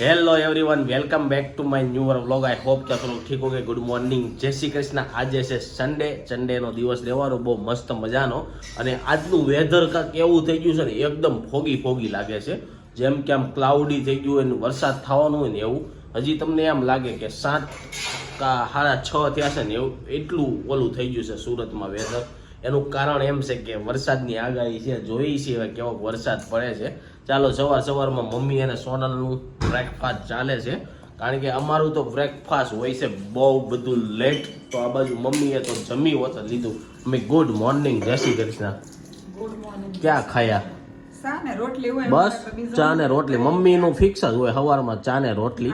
Hello everyone welcome back to my new vlog I hope કે તમે ઠીક હો ગુડ મોર્નિંગ જય શ્રી કૃષ્ણ. આજે છે સન્ડે સન્ડેનો દિવસ રહેવાનો, બહુ મસ્ત મજાનો. અને આજનું વેધર કાંક એવું થઈ ગયું છે ને, એકદમ ફોગી ફોગી લાગે છે. જેમ કે આમ ક્લાઉડી થઈ ગયું હોય ને, વરસાદ થવાનું હોય ને એવું. હજી તમને એમ લાગે કે સાત કા સાડા છ થયા છે ને એવું, એટલું ઓલું થઈ ગયું છે સુરતમાં વેધર એનું કારણ એમ છે કે વરસાદની આગાહી છે, જોઈ છે હવે કેવો વરસાદ પડે છે. ચાલો સવાર સવારમાં મમ્મી અને સોનલનું બ્રેકફાસ્ટ ચાલે છે. કારણ કે અમારું તો બ્રેકફાસ્ટ હોય છે બહુ બધું લેટ તો આ બાજુ મમ્મીએ તો જમી હોત લીધું. અમે ગુડ મોર્નિંગ જય શ્રી કૃષ્ણ. ક્યાં ખાયા? બસ ચા ને રોટલી. મમ્મીનું ફિક્સ જ હોય સવારમાં ચા ને રોટલી.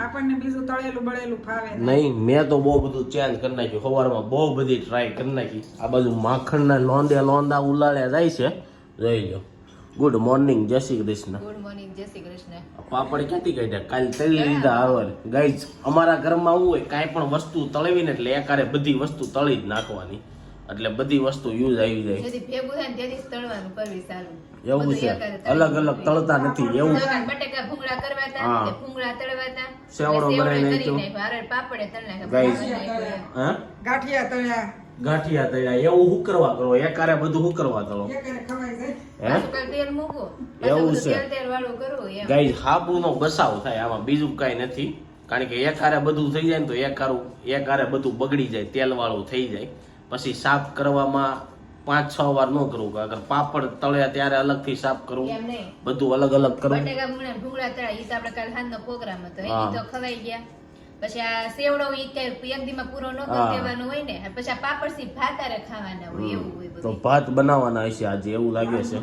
નહીં. મેં તો બહુ બધું ચેન્જ કરી નાખ્યું. સવારમાં બહુ બધી ટ્રાય કરી નાખી. આ બાજુ માખણના લોંદે લોંદા ઉલાળ્યા જાય છે. જોઈ લો. ગુડ મોર્નિંગ જય શ્રી કૃષ્ણ. ગુડ મોર્નિંગ જય શ્રી કૃષ્ણ. પાપડ ક્યાંથી કાઢ્યા? કાલ તળી લીધા આવર. ગાઈઝ અમારા ઘરમાં આવું હોય કાંઈ પણ વસ્તુ તળવી ને એટલે એકારે બધી વસ્તુ તળી જ નાખવાની. એટલે બધી વસ્તુ યુઝ આવી જાય. જેથી ભેગું થાય તેથી તળવાનું કરવી સારું. એવું છે. અલગ અલગ તળતા નથી એવું. બટેકા ભૂંગળા કરવા હતા હા. ભૂંગળા તળવા હતા સેવડો બનાવી નાખ્યો. પાપડે તળ નાખ્યા. હા? ગાંઠિયા તળ્યા. ગાંઠિયા તળ્યા એવું હુકરવા કરો? એકારે બધું હુકરવા તળો એવું છે. ગાય હાબુ હાબુનો બસાવ થાય આમાં બીજું કાંઈ નથી. કારણ કે એક હારે બધું થઈ જાય ને તો એક એકારે એક હારે બધું બગડી જાય તેલ વાળું થઈ જાય. પછી સાફ કરવામાં પાંચ છ વાર ન કરવું અગર પાપડ તળ્યા ત્યારે અલગથી સાફ કરવું બધું અલગ અલગ કરવું બટેકા ભૂંગળા તળ્યા એ તો આપણે કાલ સાંજનો પ્રોગ્રામ હતો. એ તો ખવાઈ ગયા. પછી આ સેવડો ઈ કઈ એક દીમાં પૂરો ન કરી દેવાનો હોય ને પછી આ પાપડ સી ભાતારે ખાવાના હોય એવું હોય તો ભાત બનાવવાના હશે આજે એવું લાગે છે.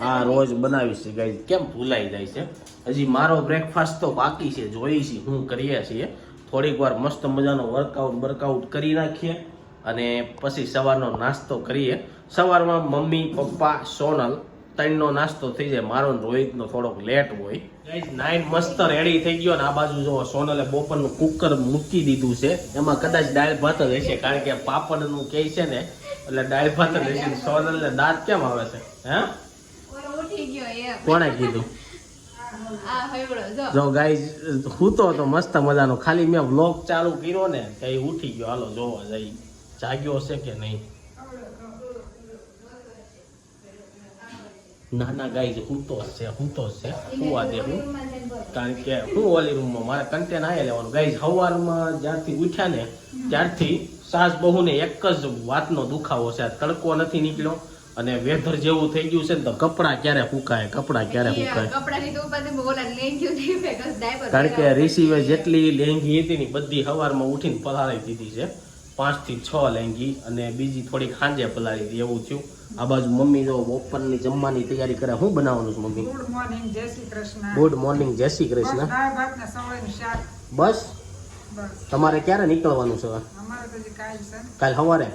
હા રોજ બનાવી છે. ગાઈઝ કેમ ભૂલાઈ જાય છે? હજી મારો બ્રેકફાસ્ટ તો બાકી છે. જોઈ છે હું કરીએ છીએ. થોડીક વાર મસ્ત મજાનો વર્કઆઉટ વર્કઆઉટ કરી નાખીએ અને પછી સવારનો નાસ્તો કરીએ. સવારમાં મમ્મી પપ્પા સોનલ ત્રણનો નાસ્તો થઈ જાય મારો રોહિતનો થોડોક લેટ હોય. નાઇન નાઈન મસ્ત રેડી થઈ ગયો ને આ બાજુ જો સોનલે બપોરનું કુકર મૂકી દીધું છે. એમાં કદાચ દાળ ભાત જ હશે કારણ કે પાપડનું કહે છે ને એટલે દાળ ભાત જ હશે. ને સોનલને દાંત કેમ આવે છે? હે? કોણે કીધું? જો. જો ગાઈઝ હું તો તો મસ્ત મજાનો. ખાલી મેં વ્લોગ ચાલુ કર્યો ને કઈ ઉઠી ગયો. હાલો જોવા જઈ જાગ્યો છે કે નહીં? ના ગાય ગાઈઝ હું તો છે હું તો છે. હુવા દે હું? કારણ કે હું ઓલી રૂમમાં મારે કન્ટેન આયા લેવાનું. ગાય સવારમાં જ્યારથી ઉઠ્યા ને ત્યારથી સાસ બહુને એક જ વાતનો દુખાવો છે. તડકો નથી નીકળ્યો અને વેધર જેવું થઈ ગયું છે ને તો કપડાં ક્યારે ફૂકાય કપડાં ક્યારે ફૂકાય કારણ કે રિસીવે જેટલી લેંગી હતી ને બધી સવારમાં ઉઠીને પલાળી દીધી છે. પાંચથી છ લેંગી અને બીજી થોડીક ખાંજે પલાળી હતી એવું થયું. આ બાજુ મમ્મી જો બપોરની જમવાની તૈયારી કરે શું બનાવવાનું છે મમ્મી? ગુડ મોર્નિંગ જય શ્રી કૃષ્ણ. ગુડ મોર્નિંગ જય શ્રી કૃષ્ણ. બસ? બસ. તમારે ક્યારે નીકળવાનું છે? કાલ સવારે.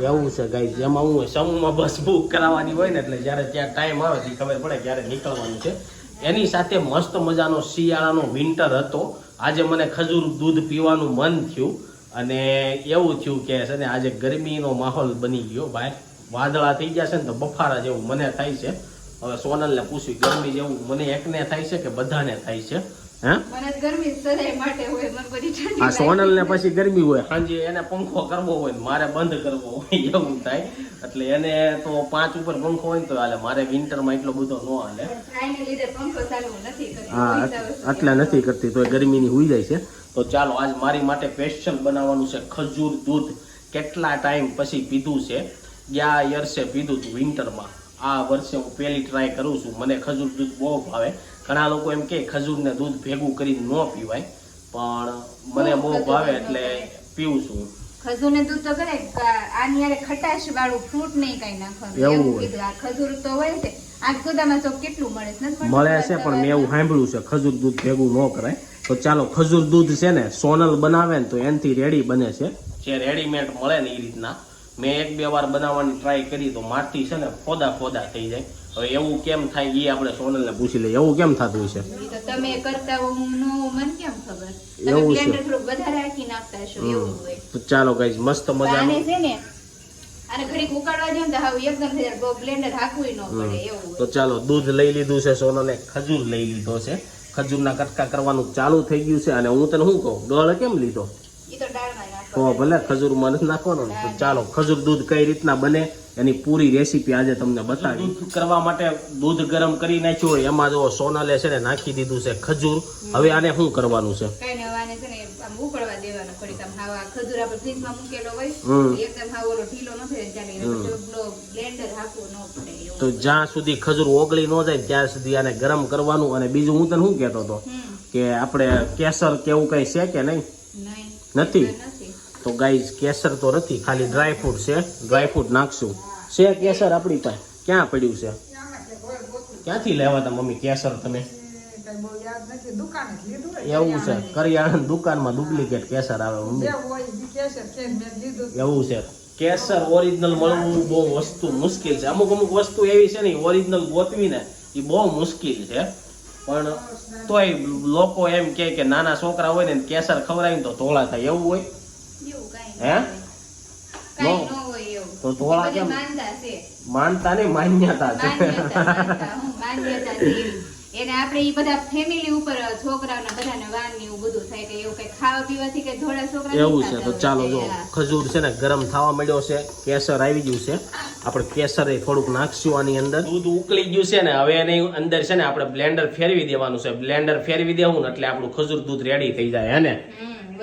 એવું છે ગાઈ જેમાં હું સમૂહમાં બસ બુક કરાવવાની હોય ને એટલે જ્યારે ત્યાં ટાઈમ આવે ખબર પડે ક્યારે નીકળવાનું છે. એની સાથે મસ્ત મજાનો શિયાળાનો વિન્ટર હતો. આજે મને ખજૂર દૂધ પીવાનું મન થયું અને એવું થયું કે છે ને, આજે ગરમીનો માહોલ બની ગયો ભાઈ. વાદળા થઈ ગયા છે ને તો બફારા જેવું મને થાય છે. હવે સોનલને પૂછ્યું, ગરમી જેવું મને એકને થાય છે કે બધાને થાય છે? હે? મને જ ગરમી સદાય માટે હોય મને બધી ઠંડી આ સોનલ ને પછી ગરમી હોય. સાંજે એને પંખો કરવો હોય ને મારે બંધ કરવો હોય એવું થાય. એટલે એને તો પાંચ ઉપર પંખો હોય ને તો હાલે. મારે વિન્ટરમાં એટલો બધો ન હાલે. આઈને લીધે પંખો ચાલુ નથી કર્યો. હા આટલા નથી કરતી તો ગરમીની હુઈ જાય છે. તો ચાલો આજ મારી માટે સ્પેશિયલ બનાવવાનું છે ખજૂર દૂધ. કેટલા ટાઈમ પછી પીધું છે? ગયા યર્સે પીધું હતું વિન્ટરમાં આ વર્ષે હું પહેલી ટ્રાય કરું છું. મને ખજૂર દૂધ બહુ ભાવે. ઘણા લોકો એમ કે ખજૂરને દૂધ ભેગું કરીને ન પીવાય પણ મને બહુ ભાવે એટલે પીવું છું. ખજૂરને દૂધ તો કરે આની યારે ખટાશ વાળું ફ્રૂટ નહીં કઈ નાખવાનું. એવું કીધું આ ખજૂર તો હોય છે. આ ગુદામાં તો કેટલું મળે છે? મળે છે પણ મેં એવું સાંભળ્યું છે ખજૂર દૂધ ભેગું ન કરાય. તો ચાલો ખજૂર દૂધ છે ને સોનલ બનાવે ને તો એનથી રેડી બને છે. જે રેડીમેડ મળે ને એ રીતના. મેં એક બે વાર બનાવવાની ટ્રાય કરી તો મારથી છે ને ફોદા ફોદા થઈ જાય. હવે એવું કેમ થાય એ આપણે સોનલને પૂછી લઈએ. એવું કેમ થતું છે તમે કરતા હો હું ન કેમ ખબર? એવું છે. નાખતા છો એવું હોય. તો ચાલો ગાઈસ મસ્ત આને મજાનું. છે ને અને ઘડીક ઉકાળવા દો ને તો હાવ એકદમ થઈ જાય. બ્લેન્ડર હાકવું ન પડે એવું તો ચાલો દૂધ લઈ લીધું છે સોનલે ખજૂર લઈ લીધો છે. ખજૂરના કટકા કરવાનું ચાલુ થઈ ગયું છે. અને હું તને શું કહું? ડોળ કેમ લીધો? એ તો તો ભલે ખજૂરમાં નથી નાખવાનું તો ચાલો ખજૂર દૂધ કઈ રીતના બને એની પૂરી રેસીપી આજે તમને બતાવી. દૂધ કરવા માટે દૂધ ગરમ કરી નાખ્યું હોય એમાં જો સોનાલે છે ને નાખી દીધું છે ખજૂર. હવે આને શું કરવાનું છે? તો જ્યાં સુધી ખજૂર ઓગળી ન જાય ત્યાં સુધી આને ગરમ કરવાનું. અને બીજું હું તને શું કહેતો હતો? કે આપણે કેસર કેવું કઈ છે કે નહીં? નથી. તો ગાઈઝ કેસર તો નથી, ખાલી ડ્રાય ફ્રૂટ છે. ડ્રાય ફ્રૂટ નાખશું. છે કેસર આપણી પાસે? ક્યાં પડ્યું છે. ક્યાંથી લેવા તા મમ્મી કેસર તમે? એવું છે. કરિયાણા દુકાનમાં ડુપ્લિકેટ કેસર આવે મમ્મી. એવું છે. કેસર ઓરિજિનલ મળવું બહુ વસ્તુ મુશ્કેલ છે. અમુક અમુક વસ્તુ એવી છે ને ઓરિજિનલ ગોતવી ને એ બહુ મુશ્કેલ છે. પણ તોય લોકો એમ કે નાના છોકરા હોય ને, કેસર ખવડાવીને તો ધોળા થાય. એવું હોય? હે? તો ધોળા કેમ? માનતા ને માન્યતા છે. એને આપણે ઈ બધા ફેમિલી ઉપર છોકરાઓને બધાને વાન ને એવું બધું થાય કે એવું કઈ ખાવા પીવાથી કે ધોળા છોકરા એવું છે તો ચાલો જો ખજૂર છે ને ગરમ થવા માંડ્યો છે કેસર આવી ગયું છે. આપણે કેસર એ થોડુંક નાખશું આની અંદર. દૂધ ઉકળી ગયું છે ને હવે એની અંદર છે ને આપણે બ્લેન્ડર ફેરવી દેવાનું છે. બ્લેન્ડર ફેરવી દેવું ને એટલે આપણું ખજૂર દૂધ રેડી થઈ જાય હે ને?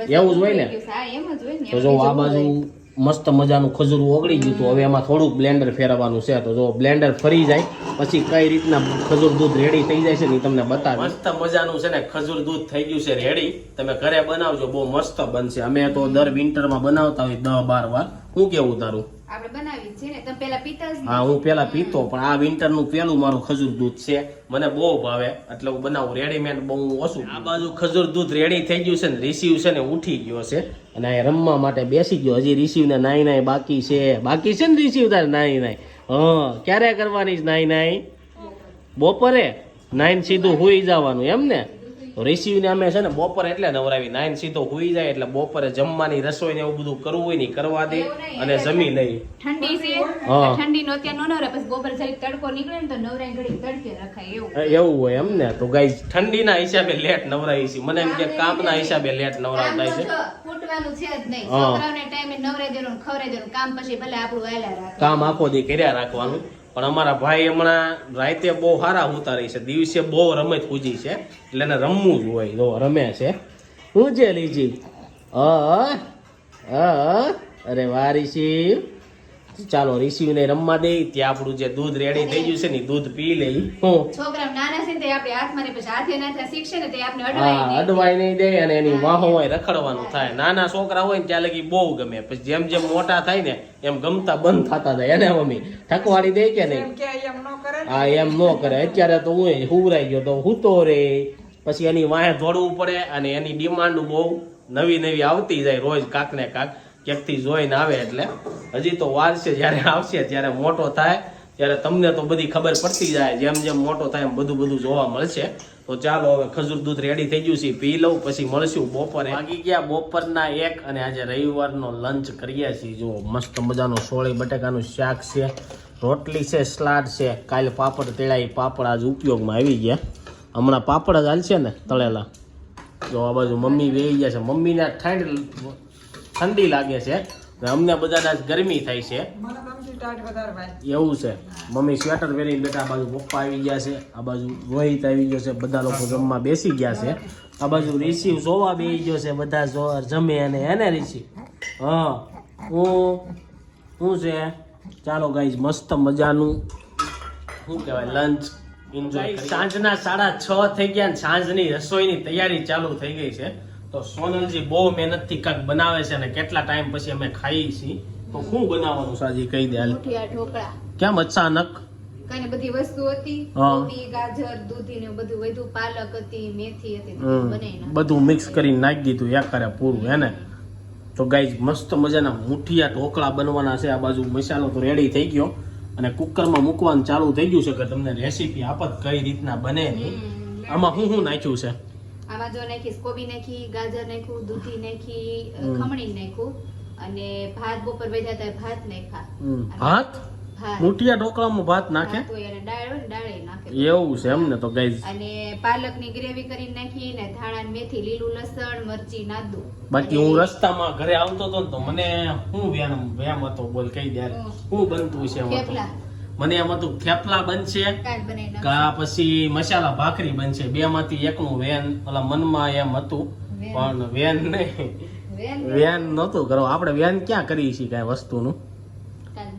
એવું જ હોય ને? હા એમ જ હોય ને તો જો આ બાજુ. મસ્ત મજાનું ખજૂર ઓગળી ગયું હતું હવે એમાં થોડુંક બ્લેન્ડર ફેરવવાનું છે. તો જો બ્લેન્ડર ફરી જાય પછી કઈ રીતના ખજૂર દૂધ રેડી થઈ જાય છે ને તમને બતાવી મસ્ત મજાનું છે ને ખજૂર દૂધ થઈ ગયું છે રેડી તમે ઘરે બનાવજો બહુ મસ્ત બનશે. અમે તો દર વિન્ટરમાં બનાવતા હોય દસ બાર વાર. હું કેવું તારું? આપણે બનાવી છે ને તમે પેલા પીતા જ હા હું પેલા પીતો પણ આ વિન્ટરનું પેલું મારું ખજૂર દૂધ છે. મને બહુ ભાવે એટલે હું બનાવું રેડીમેડ બહુ ઓછું આ બાજુ ખજૂર દૂધ રેડી થઈ ગયું છે ને રિસીવ છે ને ઉઠી ગયો છે. અને આ રમવા માટે બેસી ગયો. હજી રિસીવ ને નાઈ નાઈ બાકી છે. બાકી છે ને રિસીવ તારે નાઈ નાઈ હા ક્યારે કરવાની છે નાઈ નાઈ બપોરે? નાઈન સીધું હોઈ જવાનું એમ ને? રિસીવને અમે છે ને બપોર એટલે નવરાવી નાઈન સીધો હોઈ જાય એટલે બપોરે જમવાની રસોઈ ને એવું બધું કરવું હોય ને કરવા દે અને જમી લઈ. ઠંડી છે હા. ઠંડી નો ત્યાં નો નવરે પછી બપોર જરીક તડકો નીકળે ને તો નવરાઈ ઘડી તડકે રખાય એવું. એવું હોય એમ ને. તો ગાઈ ઠંડીના હિસાબે લેટ નવરાઈ છે. મને એમ કે કામના હિસાબે લેટ નવરાવ થાય છે ફૂટવાનું છે જ નહીં. છોકરાઓને ટાઈમે નવરાઈ દેવાનું ખવરાઈ દેવાનું કામ પછી ભલે આપણું વહેલા રાખે. કામ આખો દી કર્યા રાખવાનું. પણ અમારા ભાઈ હમણાં રાતે બહુ સારા ઉતારી છે. દિવસે બહુ રમત પૂજી છે. એટલે એને રમવું જ હોય, જો રમે છે. છે લીજી? અ અરે વારી રિશિવ ચાલો ઋષિને રમવા દે ત્યાં આપણું જે દૂધ રેડી થઈ ગયું છે ને દૂધ પી લે હું. છોકરા નાના છે તે આપણે હાથમાં ને પછી હાથે નાથા શીખશે ને તે આપણે અડવાય નહીં. અડવાય નહીં દે અને એની વાહો હોય રખડવાનું થાય. નાના છોકરા હોય ને ત્યાં લગી બહુ ગમે. પછી જેમ જેમ મોટા થાય ને એમ ગમતા બંધ થતા જાય. એને મમ્મી ઠકવાડી દે કે નહીં? એમ કે એમ ન કરે ને. હા એમ ન કરે. અત્યારે તો હું હુવરાઈ ગયો તો હુતો રે. પછી એની વાહે દોડવું પડે અને એની ડિમાન્ડ બહુ નવી નવી આવતી જાય રોજ કાક ને કાક. ક્યાંકથી જોઈને આવે એટલે હજી તો વાર છે, જ્યારે આવશે ત્યારે મોટો થાય, ત્યારે તમને તો બધી ખબર પડતી જાય, જેમ જેમ મોટો થાય એમ બધું બધું જોવા મળશે. તો ચાલો હવે ખજૂર દૂધ રેડી થઈ ગયું છે, પી લઉં, પછી મળશું બપોરે. વાગી ગયા બપોરના એક અને આજે રવિવારનો લંચ કરીએ છીએ. જો મસ્ત મજાનું સોળી બટેકાનું શાક છે, રોટલી છે, સલાડ છે. કાલે પાપડ તેડાઈ પાપડ આજ ઉપયોગમાં આવી ગયા. હમણાં પાપડ જ હાલશે ને તળેલા. જો આ બાજુ મમ્મી વેઈ ગયા છે. મમ્મીને ઠંડ ઠંડી લાગે છે અમને બધાને આજ ગરમી થાય છે. એવું છે. મમ્મી સ્વેટર પહેરીને બેઠા આ બાજુ પપ્પા આવી ગયા છે આ બાજુ રોહિત આવી ગયો છે બધા લોકો જમવા બેસી ગયા છે. આ બાજુ રિસીવ જોવા બેસી ગયો છે બધા જો જમે અને એને રિસીવ હા હું શું છે? ચાલો ગાઈઝ મસ્ત મજાનું શું કહેવાય લંચ એન્જોય સાંજના સાડા છ થઈ ગયા ને સાંજની રસોઈની તૈયારી ચાલુ થઈ ગઈ છે. તો સોનલજી બહુ મહેનતથી કાંક બનાવે છે અને કેટલા ટાઈમ પછી અમે ખાઈ છીએ તો શું બનાવવાનું? સાજી કહી દે હાલ. મુઠિયા ઢોકળા. કેમ અચાનક? કઈ બધી વસ્તુ હતી. કોબી ગાજર દૂધી ને બધું વધુ પાલક હતી મેથી હતી બનાવી બધું મિક્સ કરીને નાખી દીધું એક કરે પૂરું હે ને? તો ગાઈઝ મસ્ત મજાના મુઠિયા ઢોકળા બનવાના છે. આ બાજુ મસાલો તો રેડી થઈ ગયો. અને કુકરમાં મૂકવાનું ચાલુ થઈ ગયું છે કે તમને રેસીપી આપત કઈ રીતના બને નહીં આમાં હું શું નાખ્યું છે? આમાં જો નાખીશ કોબી નાખી ગાજર નાખ્યું દૂધી નાખી ખમણી નાખ્યું અને ભાત બપોર વેધા ત્યારે ભાત નાખ્યા. ભાત? ભાત. મુઠિયા ઢોકળામાં ભાત નાખે? ને એવું છે એમ ને તો ગાઈઝ. અને પાલકની ગ્રેવી કરીને નાખી ને ધાણા ને મેથી લીલું લસણ મરચી નાદું. બાકી હું રસ્તામાં ઘરે આવતો હતો ને તો મને હું વ્યામ વ્યામ હતો બોલ કઈ દે હું. બનતું છે થેપલા. મને એમ હતું થેપલા બનશે. કા પછી મસાલા ભાખરી બનશે. બે માંથી એકનું વેન ઓલા મનમાં એમ હતું પણ વેન નહીં. વેન વેન નહોતું કરો આપણે વેન ક્યાં કરી છીએ કાંઈ વસ્તુનું? કાલ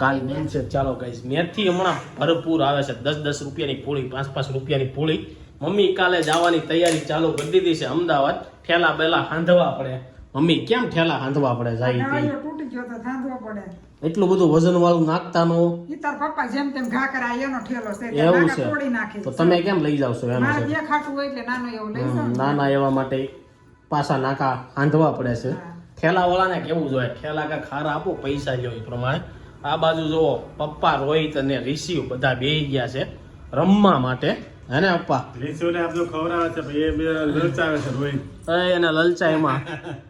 કાલ બનશે. ચાલો કહીશ મેથી હમણાં ભરપૂર આવે છે. દસ દસ રૂપિયાની પૂળી પાંચ પાંચ રૂપિયાની પૂળી. મમ્મી કાલે જવાની તૈયારી ચાલુ કરી દીધી છે અમદાવાદ. ઠેલા બેલા હાંધવા પડે. મમ્મી કેમ ઠેલા હાંધવા પડે જાય તે તૂટી ગયો તો થાંધવો પડે. એટલું બધું વજન વાળું નાખતા નો ઈ તાર પપ્પા જેમ તેમ ઘા કરાય એનો ઠેલો છે એવું છે. તોડી નાખે તો તમે કેમ લઈ જાવ છો એમ મારે છે બે ખાટું હોય એટલે નાનો એવો લઈ જાવ. નાના એવા માટે પાછા નાકા હાંધવા પડે છે. ઠેલા વાળાને કેવું જોઈએ? ઠેલા કા ખારા આપો પૈસા લ્યો એ પ્રમાણે. આ બાજુ જુઓ પપ્પા રોહિત અને ઋષિ બધા બેહી ગયા છે રમવા માટે. હે ને પપ્પા? ઋષિને આપજો ખવડાવે છે ભાઈ એ બે લલચાવે છે રોહિત. એ એને લલચાઈમાં એ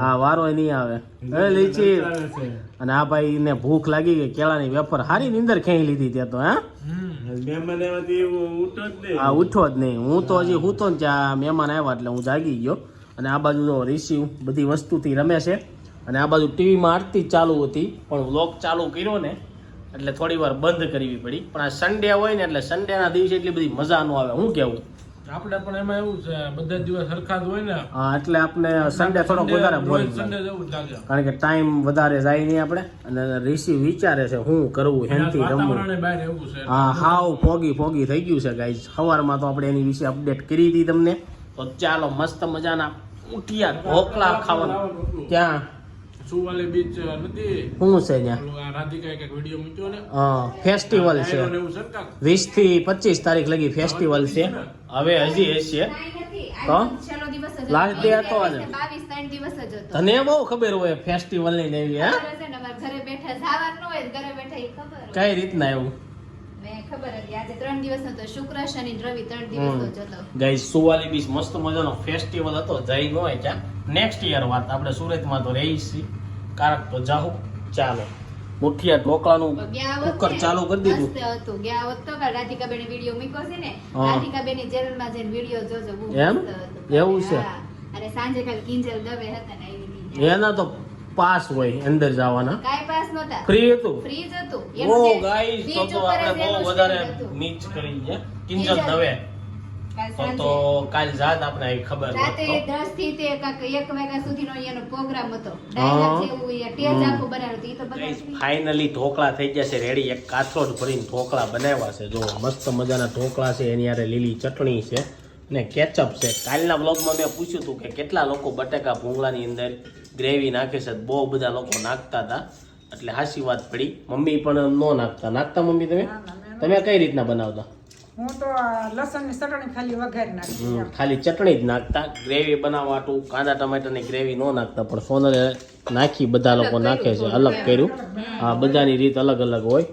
હા વારો નહીં આવે. એ લીચી. અને આ ભાઈ ને ભૂખ લાગી ગઈ કેળાની વેફર. હારી નીંદર ખેંચી લીધી ત્યાં તો હા? ઉઠો જ નહીં. તો હજી હું તો ને ત્યાં મહેમાન આવ્યા એટલે હું જાગી ગયો. અને આ બાજુ તો રિસીવ બધી વસ્તુથી રમે છે. અને આ બાજુ ટીવીમાં આરતી ચાલુ હતી પણ વ્લોગ ચાલુ કર્યો ને એટલે થોડી વાર બંધ કરવી પડી. પણ આ સન્ડે હોય ને એટલે સન્ડેના દિવસે એટલી બધી મજા ન આવે. હું કેવું? આપણે પણ એમાં એવું છે બધા દિવસ સરખા જ હોય ને હા એટલે આપણે સન્ડે થોડોક વધારે બોરિંગ સન્ડે જવું લાગે. કારણ કે ટાઈમ વધારે જાય નહીં આપણે અને રિસીવ વિચારે છે હું કરવું હેનથી રમવું. બહાર એવું છે. હા હાવ ફોગી ફોગી થઈ ગયું છે ગાઈઝ સવારમાં તો આપણે એની વિશે અપડેટ કરી હતી તમને. તો ચાલો મસ્ત મજાના ઉઠિયા ઢોકળા ખાવાનું. ક્યાં? સુવાલી બીચ નથી? શું છે ત્યાં? રાધિકાએ વીડિયો મૂક્યો ને? ફેસ્ટિવલ છે. થી પચીસ તારીખ લગી ફેસ્ટિવલ છે. હવે હજી તો? હતો. આજે. ત્રણ દિવસ જ હતો. તને બહુ ખબર હોય ફેસ્ટિવલની ને હે? ઘરે બેઠા જવાનું હોય ઘરે બેઠા ઈ ખબર કઈ રીતના એવું? મેં ખબર હતી આજે ત્રણ દિવસ હતો. શુક્ર શનિ રવિ ત્રણ દિવસ જ સુવાલી બીચ મસ્ત મજાનો ફેસ્ટિવલ હતો. જઈ ન હોય ત્યાં નેક્સ્ટ યર વાત આપણે સુરતમાં તો રહી છીએ કારક તો જાહુ ચાલો. મુઠિયા ઢોકળાનું કુકર ચાલુ કરી દીધું. હતું. ગયા વખતે તો રાધિકાબેને વીડિયો મૂક્યો છે ને. હા. ચેનલમાં જઈને વીડિયો જોજો. એમ? એવું છે? અને સાંજે કાલ કિંજલ દવે હતા ને આવી એના તો પાસ હોય અંદર જવાના. કાંઈ પાસ ફ્રી હતું. ફ્રી જ હતું. ઓ ગાઈસ તો આપણે બહુ વધારે મિક્સ નીચ કરી છે. કિંજલ. દવે. તો કાલ જાત આપણે આવી ખબર હોત રાતે તો. દસથી તે એક વાગ્યા સુધીનો એનો પ્રોગ્રામ હતો. ડાયરેક્ટ એવું એ ટેજ હમ. બનાવ્યો. તો બધા ફાઇનલી ઢોકળા થઈ ગયા છે રેડી એક કાથરોડ ભરીને ઢોકળા બનાવ્યા છે. જો મસ્ત મજાના ઢોકળા છે એની આરે લીલી ચટણી છે ને કેચઅપ છે. કાલના બ્લોગમાં મેં પૂછ્યું હતું કે કેટલા લોકો બટેકા ભૂંગળાની અંદર ગ્રેવી નાખે છે. બહુ બધા લોકો નાખતા હતા. એટલે હાસી વાત પડી. મમ્મી પણ ન નાખતા. નાખતા મમ્મી તમે? તમે કઈ રીતના બનાવતા? હું તો લસણની ચટણી ખાલી વઘારી નાખી ખાલી ચટણી જ નાખતા. ગ્રેવી બનાવવા હાટુ કાંદા ટમેટાની ગ્રેવી ન નાખતા પણ સોનલે નાખી બધા લોકો નાખે છે અલગ કર્યું. હા બધાની રીત અલગ અલગ હોય.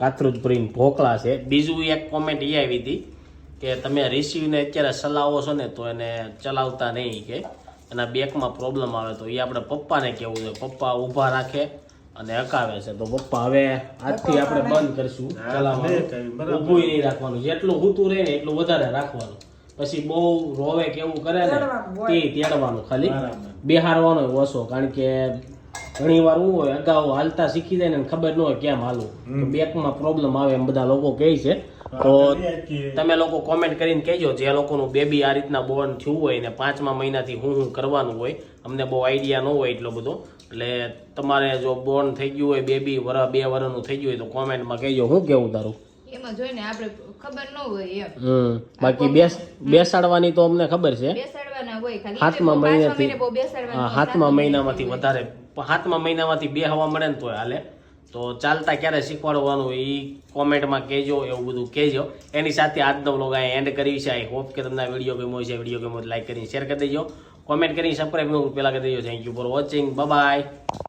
કાતરું ભરીને ઢોકળા છે. બીજું એક કોમેન્ટ એ આવી હતી કે તમે રિસીવને અત્યારે ચલાવો છો ને તો એને ચલાવતા નહીં કે. એના બેકમાં પ્રોબ્લેમ આવે તો એ આપણે પપ્પાને કેવું છે. પપ્પા ઊભા રાખે. અને અકાવે છે. તો પપ્પા હવે આજથી આપણે બંધ કરશું. ચલાવવાનું. ઊભું નહીં રાખવાનું. જેટલું હૂતું રહે ને એટલું વધારે રાખવાનું. પછી બહુ રોવે કે એવું કરે ને તે તેડવાનું ખાલી. બેહારવાનો ઓછો કારણ કે ઘણી વાર હું હોય અગાઉ હાલતા શીખી જાય ને ખબર ન હોય કેમ હાલવું તો બેકમાં પ્રોબ્લેમ આવે એમ બધા લોકો કહે છે. તો તમે લોકો કોમેન્ટ કરીને કહેજો જે લોકોનું બેબી આ રીતના બોર્ન થયું હોય ને પાંચમા મહિનાથી હું હું કરવાનું હોય. અમને બહુ આઈડિયા ન હોય એટલો બધો. એટલે તમારે જો બોર્ન થઈ ગયું હોય બેબી વર બે વરનું થઈ ગયું હોય તો કોમેન્ટમાં કહેજો. હું કેવું તારું? એમાં જોઈને આપણે ખબર ન હોય એમ. હમ. બાકી બેસ બેસાડવાની તો અમને ખબર છે. બેસાડવાના હોય ખાલી. હાથમાં મહિનાથી. હાથમા મહિનામાંથી વધારે. હાથમા મહિનામાંથી બે હવા મળે ને તોય હાલે. તો ચાલતા ક્યારે શીખવાડવાનું એ કોમેન્ટમાં કહેજો એવું બધું કહેજો. એની સાથે આજનો વ્લોગ અહીં એન્ડ કરી છે. આઈ હોપ કે તમને આ વીડિયો ગમ્યો છે વીડિયો ગમ્યો લાઈક કરીને શેર કરી દેજો. કોમેન્ટ કરીને સબસ્ક્રાઈબ પેલા કરી દેજો thank you for watching bye